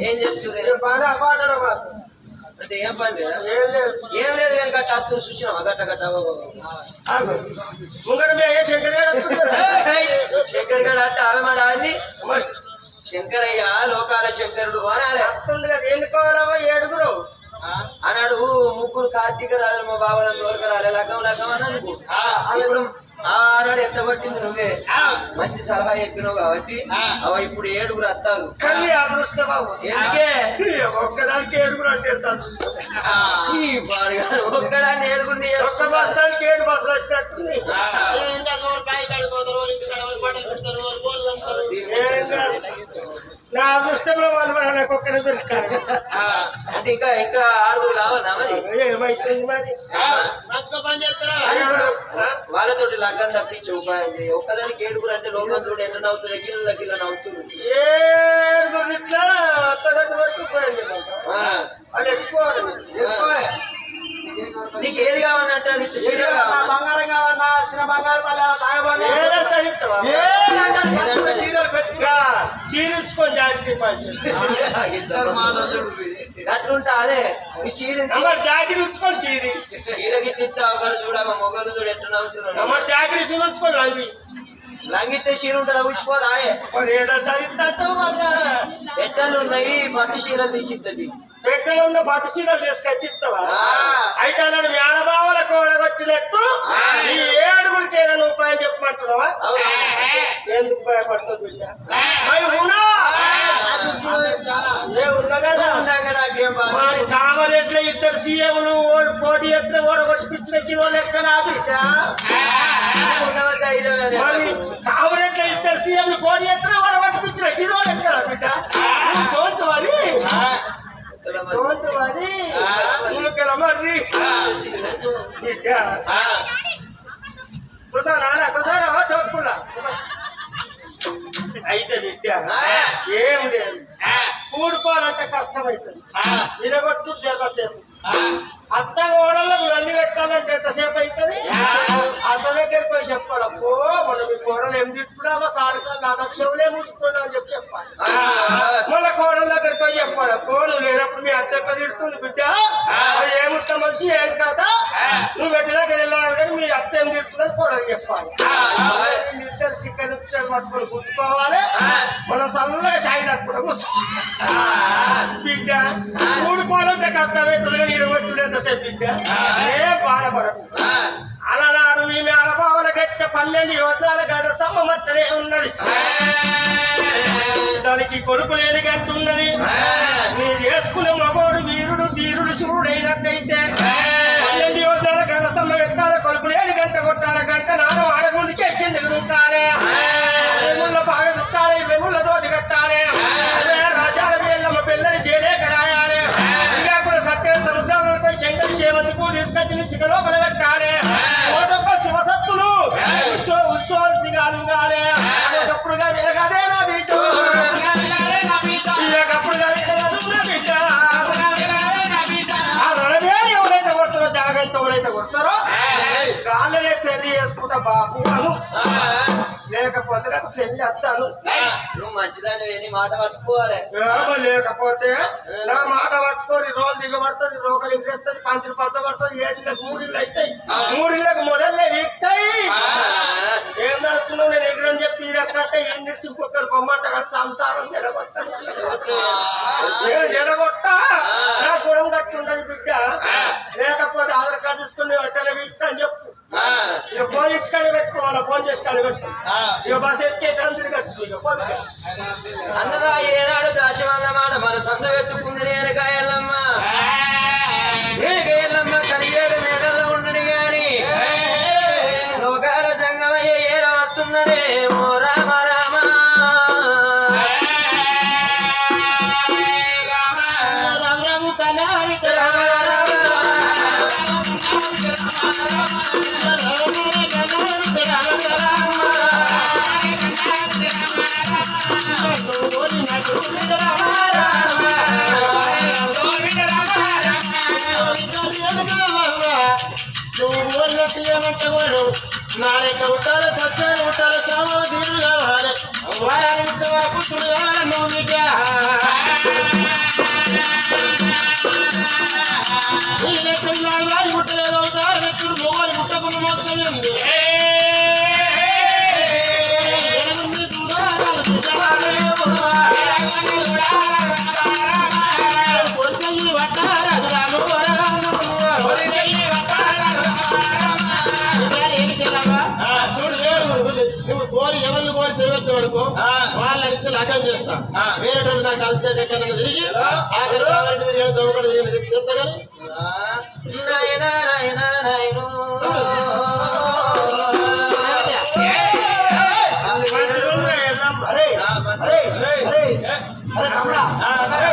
ఏం చేస్తుంది. అంటే ఏం పని లేదా? ఏం లేదు. కానీ గట్ట అత్తు చూసినావా? గట్ట శంకర్ గడ అంటే ఆమె మాట ఆడి శంకరయ్య లోకాల శంకరుడు అనాలి. ఎన్నుకోవాలమ్మా ఏడుగురు. అన్నాడు ముగ్గురు కార్తీక రాజు మా బావలను లోక రాలే లగ్గం లగ్గం అన్నందుకు అది ఆనాడు ఎంత పట్టింది నువ్వే? మంచి సలహా చెప్పినావు కాబట్టి అవ ఇప్పుడు ఏడుగురు అత్తారు కళ్ళి అదృష్ట బాబు ఎందుకే? ఒక్కదానికి ఏడుగురు అంటే ఒక్కడాన్ని ఏడుగురిని ఒక్క. బస్తానికి ఏడు బస్సులు వచ్చినట్టుంది. కాదు. నా అదృష్టంలో వాళ్ళు మన నాకు ఒక్కడే దొరికారు అంటే ఇంకా ఇంకా ఆరుగురు కావాలా మరి? ఏమైతుంది మరి. వాళ్ళతోటి లగ్గం తప్పించి ఉపాయం చేయి. ఒక్కదానికి ఏడుగురు అంటే లోకం చూడు ఎట్లా నవ్వుతుంది గిల్ల గిల్ల నవ్వుతుంది. ఏడుగురు ఇట్లా ఎక్కువ. నీకు ఏది కావాలంటే అది? బంగారం కావాలా చిన్న బంగారు చీరించుకొని జాగ్రత్త పంచారు అట్లుంటా అదే. జాకెట్ ఉంచుకొని చీరి. చీర గిట్టిస్తా చూడగా మొగలు చూడు ఎట్లా జాకెట్ ఉంచుకొని లంగి లంగితే చీర ఉంటుంది? ఊసిపోదు ఆయే ఉన్నాయి? పట్టు చీరలు తీసిస్తుంది పెట్టెలో ఉన్న పట్టు చీరలు తీసుకొచ్చి ఇస్తావా. అయితే అన్నాడు మేనబావలకు ఓడగొట్టినట్టు ఈ ఏడుగురికి ఏదైనా ఉపాయం చెప్పమంటున్నావా? ఎందుకు భయపడుతుంది బిడ్డ? మరి కామరెడ్ల ఇద్దరు సీఎంలు పోటీ ఎత్తున ఓడగొట్టిపించిన కిలో లెక్క మరి కామరెడ్ల ఇద్దరు సీఎంలు పోటీ ఎత్తున ఓడగొట్టిపించిన కిలో లెక్క కోడు లేనప్పుడు మీ అత్త ఎట్లా తిడుతుంది బిడ్డ? అది ఏముంట మనిషి ఏం కదా నువ్వు దగ్గర వెళ్ళాలి కానీ మీ అత్త ఏం తిడుతుందని కోడలు చెప్పాలి. చికెన్ పట్టుకొని గుర్తుకోవాలి మనం చల్లగా షాయి తట్టుకుంటాం. బిడ్డ మూడు పాలంటే కష్టమవుతుంది నీరు కొట్టుడు ఎంతసేపు బిడ్డ. ఏ బాధపడకు. మీ మేడపావల గట్ట పన్నెండు యువతాల గడ స్తంభం వచ్చనే ఉన్నది. దానికి కొడుకు లేని గంటున్నది నీ చేసుకునే మగోడు వీరుడు ధీరుడు శివుడైనట్టయితే బాబు. లేకపోతే నాకు పెళ్ళి వస్తాను నువ్వు మంచిదాన్ని వెళ్ళి మాట పట్టుకోవాలి లేకపోతే నా మాట పట్టుకొని రోజు దిగబడుతుంది రోగలు ఇంకేస్తుంది పంచులు పచ్చబడుతుంది ఏడిళ్ళకి మూడిళ్ళు అవుతాయి మూడిళ్ళకి మొదలే వీక్తాయి. ఏం నడుస్తున్నావు? నేను ఎగురని చెప్పి ఇరక్కంటే ఏం తెచ్చి ఇంకొకరు బొమ్మంట కదా సంసారం జడగొట్టాను నేను జడగొట్ట నా గుణం కట్టుండదు బిడ్డ. లేకపోతే ఆధార్ కార్డు తీసుకుని వెంటనే వీక్తా అని పెట్టుకోవాలా ఫోన్ చేసి కలిపెట్టు ఇక బస్ ఎక్కేటాను తిరగచ్చు ఇక ఫోన్ చేయి. అన్నదా ఏనాడు దాశవాళ్ళ మాట మన సొంత పెట్టుకుంది నేనకాయల్లమ్మ నేనకాయల్లమ్మ కలిగేడు మేడల్లో ఉండని గాని. లోకాల సంగమయ్య ఏర వస్తున్నడే ఓ రామ. రామ రామ. నాలుగు ఉంటారు సత్యాలు ఉంటారు సామాను తీరు కావాలి వారానికి వరకు నువ్వు బిడ్డ ఈ వారి ముట్టలేదు అవుతారు వ్యక్తులు మొగలు ముట్టకుండా మొత్తం ఉంది లగ్గం చేస్తా వేరే రోజు నాకు కలిసే దగ్గర తిరిగి ఆఖరి కాబట్టి తిరిగి దొంగకడ తిరిగి చేస్తా కానీ నాయన నాయన నాయను అరే అరే అరే అరే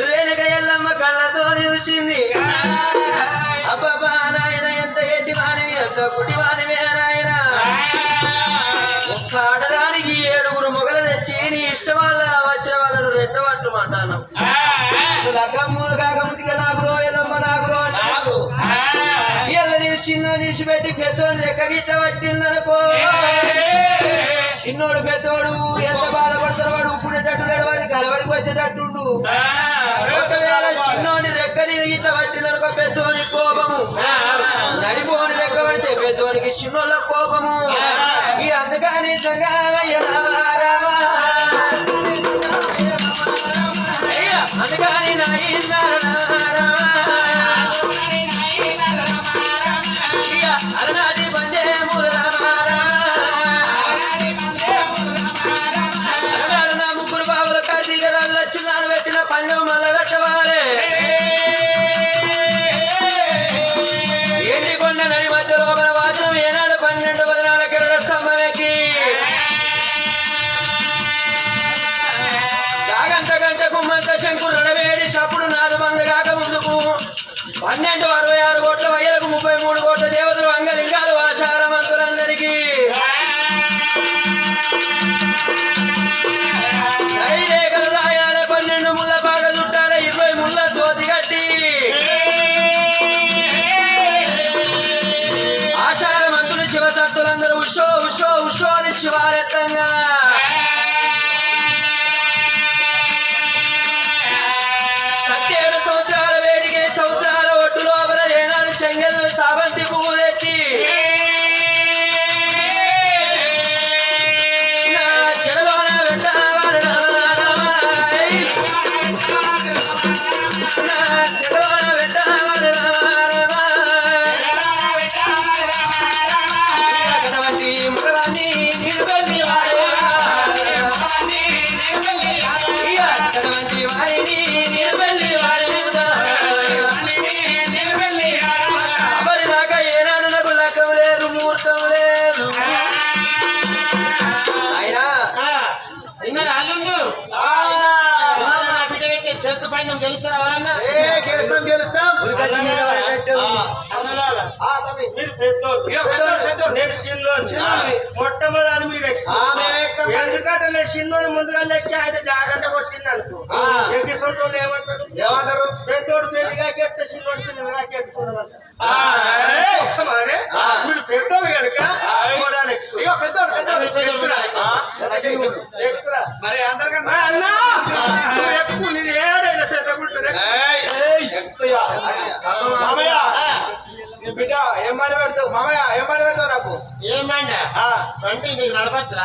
రేణుక ఎల్లమ్మ కళ్ళతో చూసింది అబ్బబ్బా నాయన ఎంత ఎడ్డి వాణివి ఎంత పుట్టి వానివి నాయన. ఒక్క ఆడడానికి ఏడుగురు మొగలు తెచ్చి నీ ఇష్టం వల్ల వచ్చిన వాళ్ళను రెట్టబట్టుమంటాను లగ్గమ్ము కాకముందుగా నాకు ఎల్లమ్మ నాకు నాకు ఎల్ల నేను చిన్న తీసి పెట్టి గిట్ట పట్టిందనుకో. చిన్నోడు పెద్దోడు ఎంత బాధపడతాడు వాడు ఉప్పుడేటట్టు లేడు వాడి కలవడికి వచ్చేటట్టుండు. ఒకవేళ చిన్నోని రెక్క నేను గిట్ట పట్టిందనుకో పెద్దోని కోపము. నడిపోని లెక్క పడితే పెద్దోనికి చిన్నోళ్ళ కోపము. ఈ అందుకని రామ పన్నెండు అరవై ఆరు కోట్ల వయ్యలకు ముప్పై మూడు కోట్ల మేము ఎక్కుతాం. ఎందుకంటే నేను చిన్నోడు ముందుగా లెక్క అయితే జాగ్రత్త కొట్టింది అనుకో. ఆ. ఎక్కి సొంటోళ్ళు ఏమంటారు? ఏమంటారు? పెద్దోడు పెళ్ళిగా కెట్ట చిన్నోడు పిల్లగా కెట్టుకున్నాడు పెద్దోళ్ళు కనుక పెద్దోడు, పెద్దోడు. మరి అందరికన్నా అన్నా నువ్వు ఎక్కువ నేను ఏడైనా పెద్ద గుంటుంది మామయ్య నీ ఏం మాట పెడతావు? మామయ్య ఏం మాట పెడతావు నాకు? ఏమండి ఆ, అంటే నీకు నడపచ్చురా.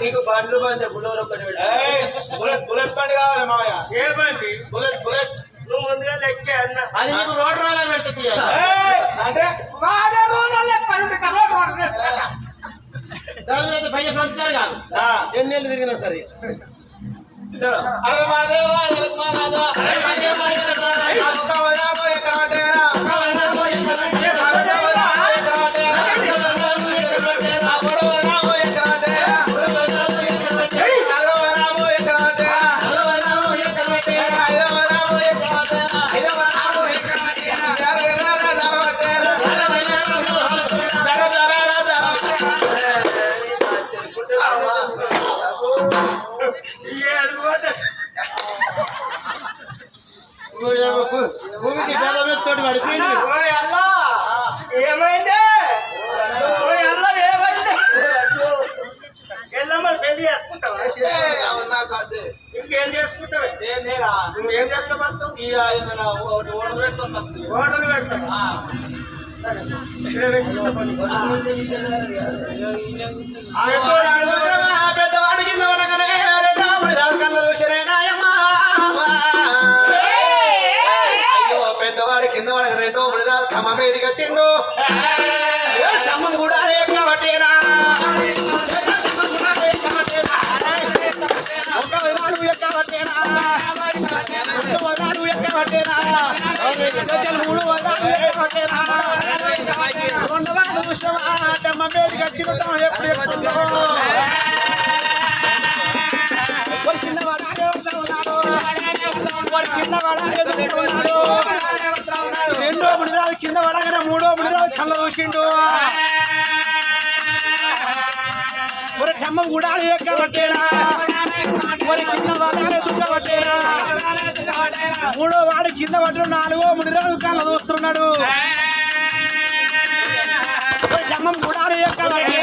నీకు బండ్లు బండి. బుల్లెట్ బుల్లెట్ బండి కావాలి మామయ్య. ఏమండి? Bullet bullet. నువ్వు ముందుగా లెక్కే అన్న. అది నీకు రోడ్ రోలర్ పెడుతుంది అంటే? వాడే రోలర్ లెక్క రోడ్ దాని మీద పైన పంపుతారు కాదు. ఆ, ఎన్నేళ్ళు తిరిగినా సరే. हरे महादेव हरे महादेव हरे महादेव हरे महादेव ఏయ్, అవునా కాదు. ఇంకేం చేసుకుంటావు? నువ్వేం చేసుకోబడతావు ఈ ఆయన నా ఒకటి ఓటు పెట్టుకొని బతుకు. హోటల్ పెడతావు? ఆ. ఇక్కడే పెట్టుకుంటా ముడిరాలు ఖమ్మ మేడికి వచ్చిండు ఏ కూడా ఎక్కబట్టేనా ఒక వదనాలు ఎక్కబట్టేనా రెండు వదనాలు ఎక్కబట్టేనా మూడు వదనాలు ఎక్కబట్టేనా రెండు వాళ్ళు చూసావా ఖమ్మ మేడికి వచ్చిన ఎప్పుడు ఎప్పుడు కింద పడాలి పడగానే మూడో ముడిరాలు కళ్ళ చూసిండు మరి ఖమ్మం కూడా ఎక్కబట్టేనా మరి కింద పడాలి దుఃఖపట్టేనా మూడో వాడు కింద పడ్డాడు నాలుగో ముడిరాలు కళ్ళ చూస్తున్నాడు మరి ఖమ్మం కూడా ఎక్కబట్టే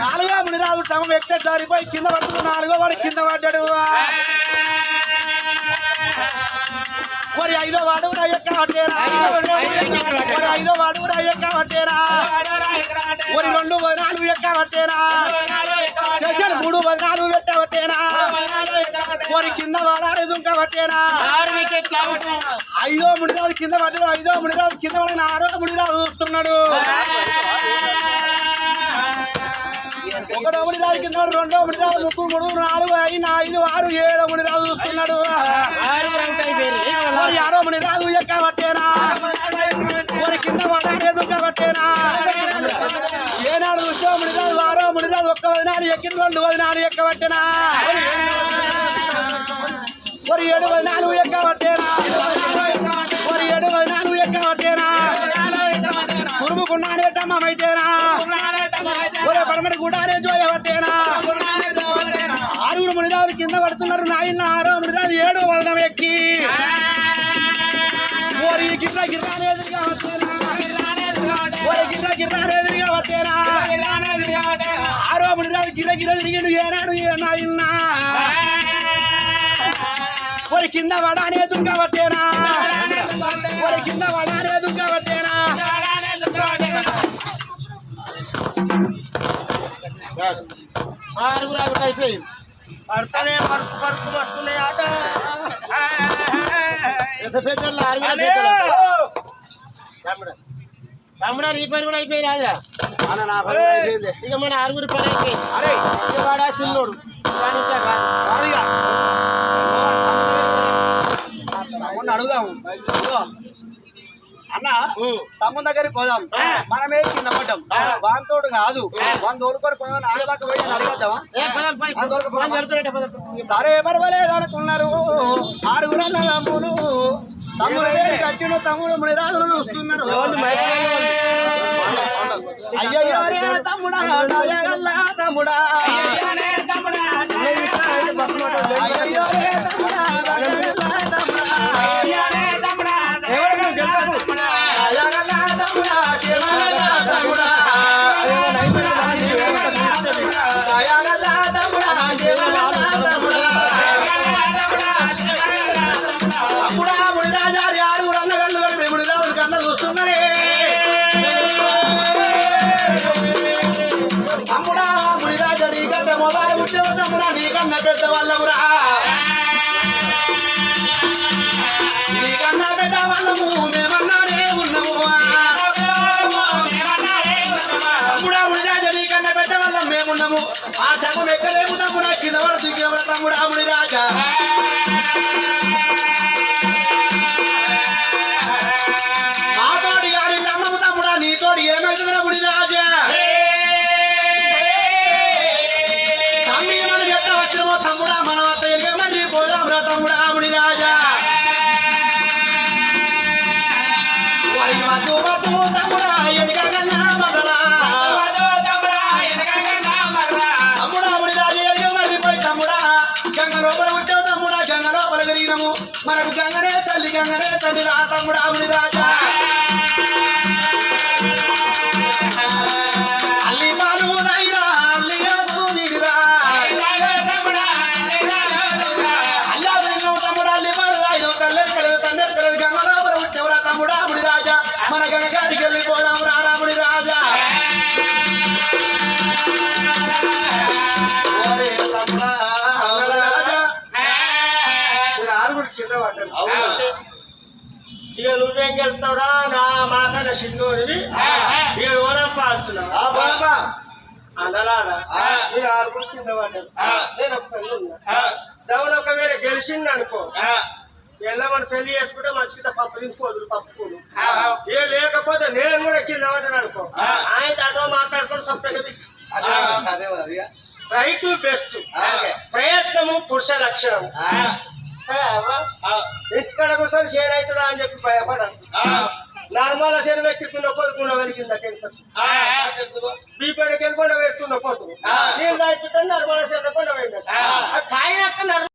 నాలుగో మునిరాజు తమ వ్యక్తి జారిపోయి కింద పడుతున్న నాలుగో వాడు కింద పడ్డాడు. ఐదో వాడు పట్టేరా మరి ఐదో వాడు పట్టేరా మరి రెండు నాలుగు ఎక్క పట్టేరా మూడు నాలుగు పెట్ట పట్టేనా మరి కింద పడాలి దుంక పట్టేనా ఐదో మునిరాజు కింద పడ్డాడు. ఐదో మునిరాజు కింద పడిన ఆరో మునిరాజు చూస్తున్నాడు. ఒకటో ముడి రాజు కింద రెండో ముడి రాజు ముగ్గురు మూడు నాలుగు ఐదు ఐదు ఆరు ఏడో ముడి వదినాలు ఎక్కిన రెండు కింద వడానే దుంగ పట్టేనా ఓరి కింద వడానే దుంగ పట్టేనా ఆరుగురు ఆవిడ అయిపోయి పడతానే పరుపు పరుపు పడుతున్నాయి ఆట పెద్ద పెద్దలు ఆరుగురు పెద్దలు తమ్ముడు తమ్ముడు నీ పని కూడా అయిపోయి రాజా అన్న నా పని అయిపోయింది ఇక మన ఆరుగురు పని అయిపోయి అరే ఇక వాడా చిన్నోడు వాడిచ్చా కాదు కాదుగా తమ్ముడిని అడుగుదాము. అన్న తమ్ముని దగ్గరికి పోదాం. మనమే కింద పడ్డాం. వాంతోడు కాదు. తోలుకొని పోదాం ఆడదాకా పోయి అడగద్దామా? సరే పర్వాలేదు అనుకున్నారు. ఆరుగురు తమ్ముడు. తమ్ముడు తమ్ముడు మునిరాజులు చూస్తున్నారు. అయ్యయ్యో తమ్ముడా తమ్ముడా. అయ్యయ్యో తమ్ముడా నీకన్నా పెద్ద వాళ్ళమురా నీకన్నా పెద్దవాళ్ళము మేమన్నారే ఉన్నాము తమ్ముడా మునిరాజా నీకన్నా పెద్ద మేమున్నాము. ఆ తమ్ముడు ఎక్కలేము తమ్ముడా కింద పడ దిగిన తమ్ముడా మునిరాజా. రాజా మనకు గంగనే తల్లి గంగనే తల్లి రా తమ్ముడా మునిరాజా ఇక నువ్వేం గెలుస్తావురా నా మాకన్న చిన్నోడివి. ఇక ఓలం పాడుతున్నావు. ఆ బాబా అందలారా ఆ. మీరు ఆరుగురు కింద పడ్డారు ఆ. నేను ఒకసారి ఉన్నా. దౌడు ఒకవేళ గెలిచింది అనుకో. ఎల్లమని పెళ్ళి చేసుకుంటే మంచిగా పప్పు దింపుకోదు పప్పుకోదు ఏ లేకపోతే నేను కూడా కింద పడ్డాను అనుకో. ఆయన అటో మాట్లాడుకొని అదే రైతు బెస్ట్. ప్రయత్నము పురుష లక్షణం ఇక్కడ కూర్చొని షేర్ అవుతుందా అని చెప్పి భయపడను నార్మల్ షేర్ వ్యక్తిత్తున్న పోతుకున్న వెలిగింద బీపీడకి వెళ్ళకుండా పెడుతున్న పోతు. నీళ్ళు దాటిపోతే నార్మల్ షేర్ కొండ వెళ్ళిన తాగినాక